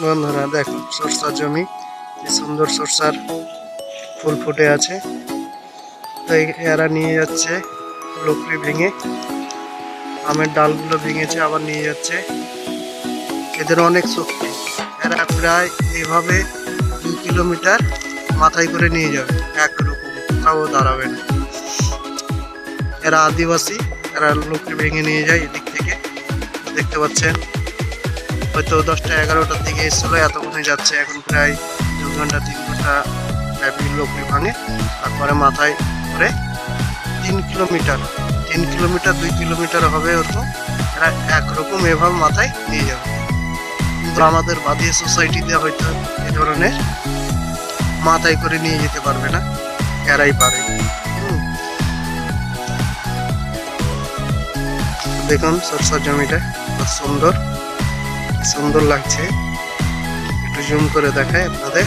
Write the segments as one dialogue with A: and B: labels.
A: বন্ধুরা, দেখো সরষার জমি কি সুন্দর সরষার ফুল ফুটে আছে। তো এই- এরা নিয়ে যাচ্ছে লকড়ি ভেঙে। আমের ডালগুলো ভেঙেছে, আবার নিয়ে যাচ্ছে। এদের অনেক শক্তি। এরা প্রায় এভাবে দু কিলোমিটার মাথায় করে নিয়ে যাবে, একরকম। কোথাও দাঁড়াবে না। এরা আদিবাসী, এরা লোককে ভেঙে নিয়ে যায় এদিক থেকে। দেখতে পাচ্ছেন? হয়তো দশটা, এগারোটার দিকে এসেছিল এতক্ষণে যাচ্ছে, এখন প্রায় দু ঘণ্টা, তিন ঘণ্টা ব্যাপী লোকটি ভাঙে। তারপরে মাথায় করে তিন কিলোমিটার তিন কিলোমিটার, দুই কিলোমিটার হবে হতো এরা একরকম এভাবে মাথায় নিয়ে যাবে। কিন্তু আমাদের বাদিয়া সোসাইটিতে হয়তো এ ধরনের মাথায় করে নিয়ে যেতে পারবে না। এরাই পারে। দেখুন, সরষার জমিটা সুন্দর। সুন্দর লাগছে। একটু জুম করে দেখায় আপনাদের।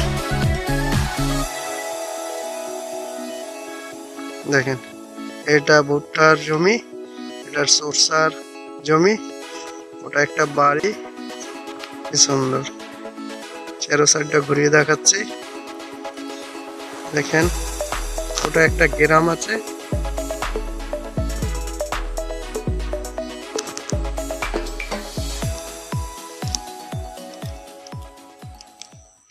A: দেখেন, এটা ভুট্টার জমি, এটা সরষার জমি, ওটা একটা বাড়ি। কি সুন্দর। চারো সাইডটা ঘুরিয়ে দেখাচ্ছি। দেখেন, ওটা একটা গ্রাম আছে।